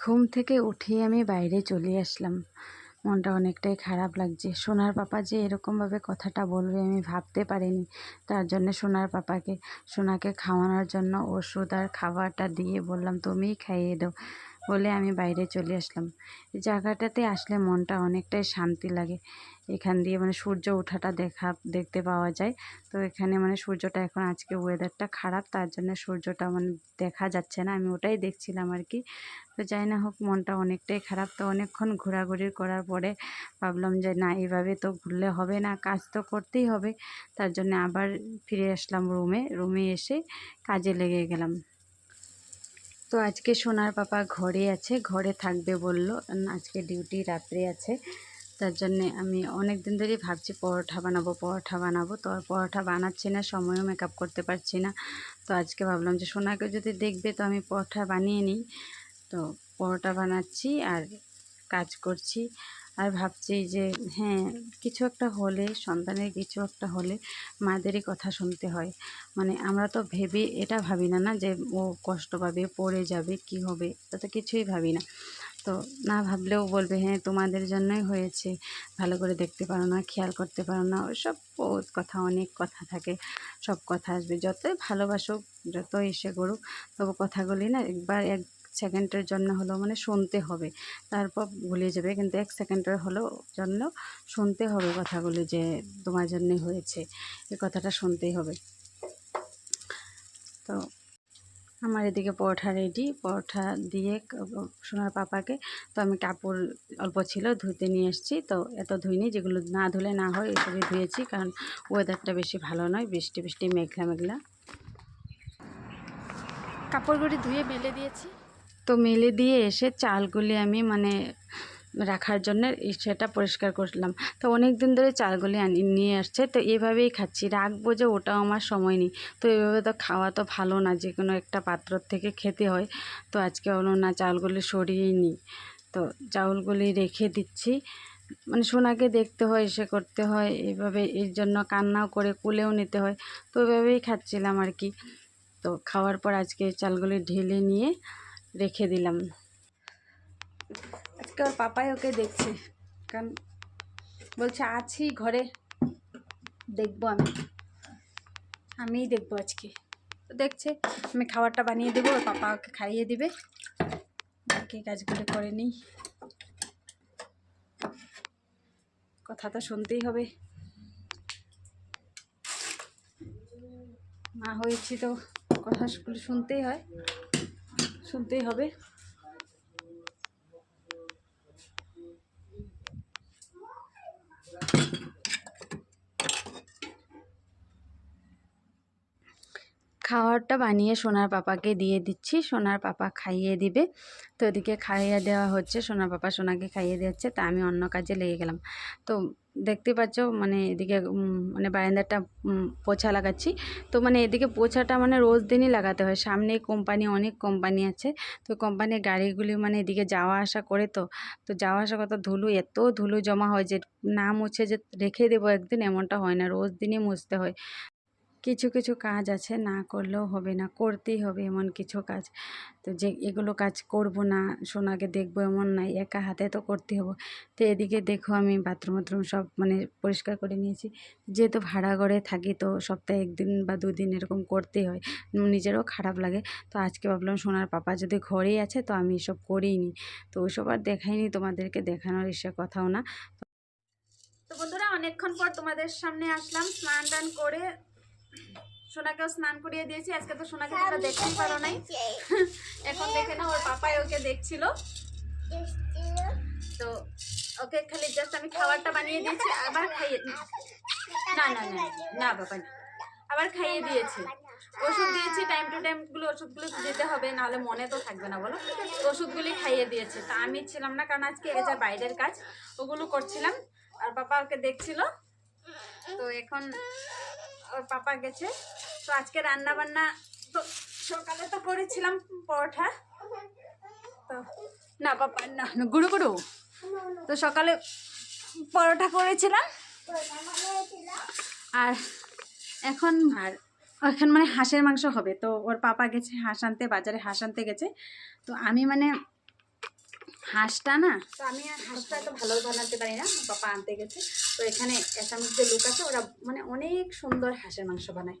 ঘুম থেকে উঠেই আমি বাইরে চলে আসলাম। মনটা অনেকটাই খারাপ লাগছে। সোনার পাপা যে এরকমভাবে কথাটা বলবে আমি ভাবতে পারিনি। তার জন্য সোনার পাপাকে, সোনাকে খাওয়ানোর জন্য ওষুধ আর খাবারটা দিয়ে বললাম, তুমিই খাইয়ে দাও। বলে আমি বাইরে চলে আসলাম। জায়গাটাতে আসলে মনটা অনেকটাই শান্তি লাগে। এখান দিয়ে মানে সূর্য ওঠাটা দেখা, দেখতে পাওয়া যায়। তো এখানে মানে সূর্যটা এখন আজকে ওয়েদারটা খারাপ, তার জন্য সূর্যটা মানে দেখা যাচ্ছে না। আমি ওটাই দেখছিলাম আর কি। তো যাই না হোক, মনটা অনেকটাই খারাপ। তো অনেকক্ষণ ঘোরাঘুরি করার পরে ভাবলাম যে, না, এইভাবে তো ঘুরলে হবে না, কাজ তো করতেই হবে। তার জন্য আবার ফিরে আসলাম রুমে। রুমে এসে কাজে লেগে গেলাম। তো আজকে সোনার পাপা ঘরে আছে, ঘরে থাকবে বলল। আজকে ডিউটি রাত্রে আছে। তার জন্যে আমি অনেক দিন ধরেই ভাবছি পরোঠা বানাবো পরোঠা বানাবো। তো আর পরোঠা বানাচ্ছি না, সময়ও মেকআপ করতে পারছি না। তো আজকে ভাবলাম যে, সোনাকে যদি দেখবে, তো আমি পরোঠা বানিয়ে নিই। তো পরোটা বানাচ্ছি আর কাজ করছি। আর ভাবছি যে হ্যাঁ কিছু একটা হলে, সন্তানের কিছু একটা হলে মাদেরই কথা শুনতে হয়। মানে আমরা তো ভেবে এটা ভাবি না না যে ও কষ্ট পাবে, পড়ে যাবে, কি হবে, তা তো কিছুই ভাবি না। তো না ভাবলেও বলবে হ্যাঁ তোমাদের জন্যই হয়েছে, ভালো করে দেখতে পারো না, খেয়াল করতে পারো না বহুত কথা, অনেক কথা থাকে, সব কথা আসবে। যতই ভালোবাসুক, যতই এসে করুক, তবু কথাগুলি না একবার এক সেকেন্ডের জন্য হলেও মানে শুনতে হবে। তারপর ভুলে যাবে, কিন্তু এক সেকেন্ডের হলেও জন্য শুনতে হবে কথাগুলি যে তোমার জন্যে হয়েছে এই কথাটা শুনতেই হবে। তো আমার এদিকে পরোটা রেডি পরোটা দিয়ে সোনার পাপাকে, তো আমি কাপড় অল্প ছিল ধুতে নিয়ে এসেছি, তো এত ধুইনি যেগুলো না ধুলে না হয় এসবই ধুয়েছি, কারণ ওয়েদারটা বেশি ভালো নয়, বৃষ্টি বৃষ্টি, মেঘলা মেঘলা। কাপড়গুলি ধুয়ে মেলে দিয়েছি। তো মেলে দিয়ে এসে চালগুলি আমি মানে রাখার জন্য সেটা পরিষ্কার করলাম। তো অনেক দিন ধরে চালগুলি আনি, নিয়ে আসছে। তো এভাবেই খাচ্ছি। রাখব যে ওটাও আমার সময় নেই। তো এভাবে তো খাওয়া তো ভালো না, যে কোনো একটা পাত্র থেকে খেতে হয়। তো আজকে হলো না, চালগুলি সরিয়েই নিই। তো চাউলগুলি রেখে দিচ্ছি। মানে সোনাকে দেখতে হয়, এসে করতে হয়। এভাবে এর জন্য কান্নাও করে, কুলেও নিতে হয়। তো এভাবেই খাচ্ছিলাম আর কি। তো খাওয়ার পর আজকে চালগুলি ঢেলে নিয়ে রেখে দিলাম। আজকে ওর পাপাই ওকে দেখছে, কারণ বলছে, আছি ঘরে, দেখব আমি। আমিই দেখব আজকে। তো দেখছে, আমি খাবারটা বানিয়ে দেবো, ওর পাপা ওকে খাইয়ে দিবে। বাকি কাজগুলো করে নিই। কথা তো শুনতেই হবে। মা হয়েছি তো কথাগুলো শুনতেই হয়। শুনতেই হবে। খাবারটা বানিয়ে সোনার পাপাকে দিয়ে দিচ্ছি। সোনার পাপা খাইয়ে দিবে। তো এদিকে খাইয়ে দেওয়া হচ্ছে। সোনার পাপা সোনাকে খাইয়ে দিচ্ছে তা আমি অন্য কাজে লেগে গেলাম। তো দেখতে পাচ্ছ মানে এদিকে মানে বারান্দাটা পোছা লাগাচ্ছি। তো মানে এদিকে পোছাটা মানে রোজ দিনই লাগাতে হয়। সামনে কোম্পানি, অনেক কোম্পানি আছে। তো কোম্পানির গাড়িগুলি মানে এদিকে যাওয়া আসা করে তো তো যাওয়া আসা কত ধুলো, এত ধুলো জমা হয় যে না মুছে যে রেখে দেবো একদিন, এমনটা হয় না। রোজ দিনই মুছতে হয়। কিছু কিছু কাজ আছে, না করলেও হবে না, করতেই হবে এমন কিছু কাজ। তো যে এগুলো কাজ করব না, সোনাকে দেখব এমন নাই একা হাতে তো করতে হবে। তো এদিকে দেখো আমি বাথরুম বাথরুম সব মানে পরিষ্কার করে নিয়েছি। যেহেতু ভাড়া ঘরে থাকি তো সপ্তাহে একদিন বা দুদিন এরকম করতেই হয়, নিজেরও খারাপ লাগে। তো আজকে ভাবলাম সোনার পাপা যদি ঘরেই আছে তো আমি এসব করিই নি তো ওইসব আর দেখাইনি, তোমাদেরকে দেখানোর ইসে কথাও না। তো বন্ধুরা, অনেকক্ষণ পর তোমাদের সামনে আসলাম স্নান টান করে সোনাকেও স্নান করিয়ে দিয়েছি। আজকে তো সোনাকে তোমরা দেখতেই পারো নাই। এখন দেখে না ওর পাপাই ওকে দেখছিল। তো ওকে খালি জাস্ট আমি খাবারটা বানিয়ে দিয়েছি আবার খাইয়ে না না না না বাবা না। আবার খাইয়ে দিয়েছি। ওষুধ দিয়েছি টাইম টু টাইমগুলো ওষুধগুলো দিতে হবে নাহলে মনে তো থাকবে না বলো। ওষুধগুলি খাইয়ে দিয়েছে। তা আমি ছিলাম না কারণ আজকে এটা বাইরের কাজ ওগুলো করছিলাম। আর পাপা ওকে দেখছিল। তো এখন ওর পাপা গেছে। তো আজকে রান্না বান্না তো সকালে তো করেছিলাম পরোটা তো না, পাপা, না গুঁড়ো গুঁড়ো। তো সকালে পরোটা করেছিলাম। আর এখন আর এখন মানে হাঁসের মাংস হবে। তো ওর পাপা গেছে হাঁস আনতে, বাজারে হাঁস আনতে গেছে। তো আমি মানে হাঁসটা না তো আমি হাঁসটা এত ভালো বানাতে পারি না পাপা আনতে গেছে। তো এখানে এসামিস যে লোক আছে, ওরা মানে অনেক সুন্দর হাঁসের মাংস বানায়।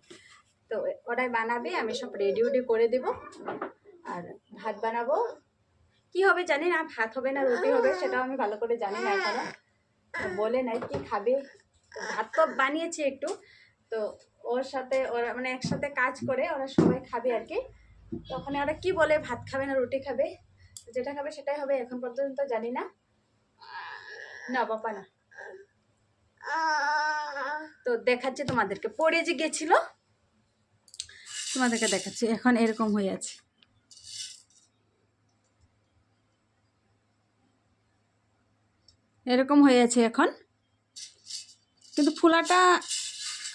তো ওরাই বানাবে, আমি সব রেডি উডি করে দেব। আর ভাত বানাবো। কি হবে জানি না, ভাত হবে না, রুটি হবে, সেটাও আমি ভালো করে জানি না এখনও। বলে নাই কি খাবে। ভাত তো বানিয়েছি একটু। তো ওর সাথে, ওরা মানে একসাথে কাজ করে, ওরা সবাই খাবে আর কি। তখন ওরা কি বলে, ভাত খাবে না, রুটি খাবে? যেটা খাবে সেটাই হবে, এখন পর্যন্ত জানি না। না বাবা না। তো দেখাচ্ছি তোমাদেরকে। পড়ে যে গেছিল তোমাদেরকে দেখাচ্ছি। এখন এরকম হয়ে আছে। এরকম হয়ে আছে এখন। কিন্তু ফুলাটা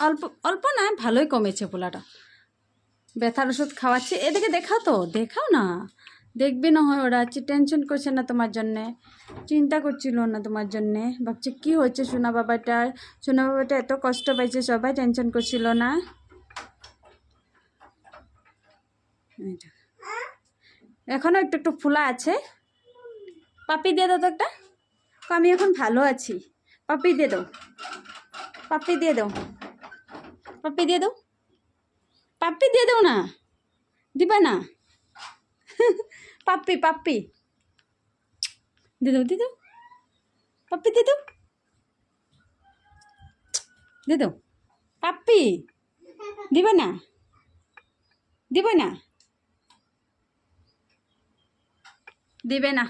অল্প অল্প না, ভালোই কমেছে ফুলাটা। ব্যথার ওষুধ খাওয়াচ্ছি। এদিকে দেখাও তো, দেখাও না। দেখবে না হয় ওরা টেনশন করছে না তোমার জন্যে? চিন্তা করছিল না তোমার জন্যে? ভাবছে, কি হচ্ছে সোনা বাবাটার? সোনা বাবাটা এত কষ্ট পাইছে, সবাই টেনশন করছিল না? এই যে। এখনও একটু একটু ফুলা আছে। পাপি দিয়ে দাও তো একটা। আমি এখন ভালো আছি। পাপি দিয়ে দাও। পাপি দিয়ে দাও। পাপি দিয়ে দাও। পাপ্পি দিয়ে দাও না। দিবা না। পাপ্পি পাপ্পি দিয়ে দাও দিয়ে দাও। পাপ্পি দিয়ে দাও। দিয়ে দাও। পাপ্পি দিবে না। দিবে না। দিবে না।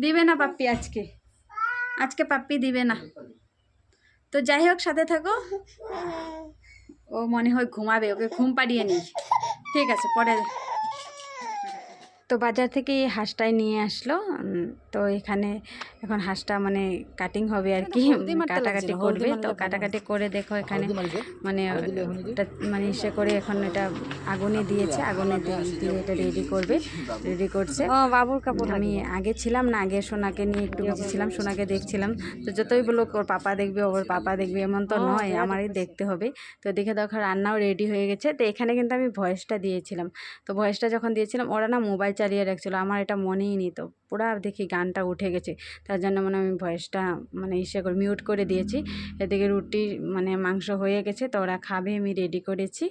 দিবে না পাপ্পি আজকে। আজকে পাপ্পি দিবে না। তো যাই হোক, সাথে থাকো। ও মনে হয় ঘুমাবে, ওকে ঘুম পাড়িয়ে নিই ঠিক আছে, পরে তো বাজার থেকে এই হাঁসটাই নিয়ে আসলো। তো এখানে এখন হাঁসটা মানে কাটিং হবে আর কি। কাটাকাটি করবে। তো কাটাকাটি করে দেখো এখানে মানে মানে ইসে করে এখন এটা আগুনে দিয়েছে আগুনে দিয়ে দিয়ে এটা রেডি করবে রেডি করছে। ও বাবুর কাপড় আমি আগে ছিলাম না আগে সোনাকে নিয়ে একটু বেশি ছিলাম সোনাকে দেখছিলাম। তো যতই বলো ওর পাপা দেখবে ওর পাপা দেখবে এমন তো হ্যাঁ, নয় আমারই দেখতে হবে। তো দেখে দেখো রান্নাও রেডি হয়ে গেছে। তো এখানে কিন্তু আমি ভয়েসটা দিয়েছিলাম। তো ভয়েসটা যখন দিয়েছিলাম ওরা না মোবাইল চালিয়ে রাখছিল। আমার এটা মনেই নেই তো। পুরা দেখি গানটা উঠে গেছে। তার জন্য মানে আমি ভয়েসটা মানে ইসে করে মিউট করে দিয়েছি। এদিকে রুটি মানে মাংস হয়ে গেছে তো ওরা খাবে, আমি রেডি করেছি।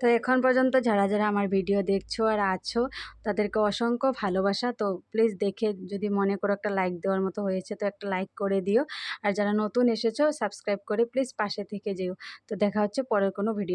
তো এখন পর্যন্ত যারা যারা আমার ভিডিও দেখছ আর আছো, তাদেরকে অসংখ্য ভালোবাসা। তো প্লিজ দেখে যদি মনে করো একটা লাইক দেওয়ার মতো হয়েছে, তো একটা লাইক করে দিও। আর যারা নতুন এসেছ সাবস্ক্রাইব করে প্লিজ পাশে থেকে যেও। তো দেখা হচ্ছে পরের কোনো ভিডিও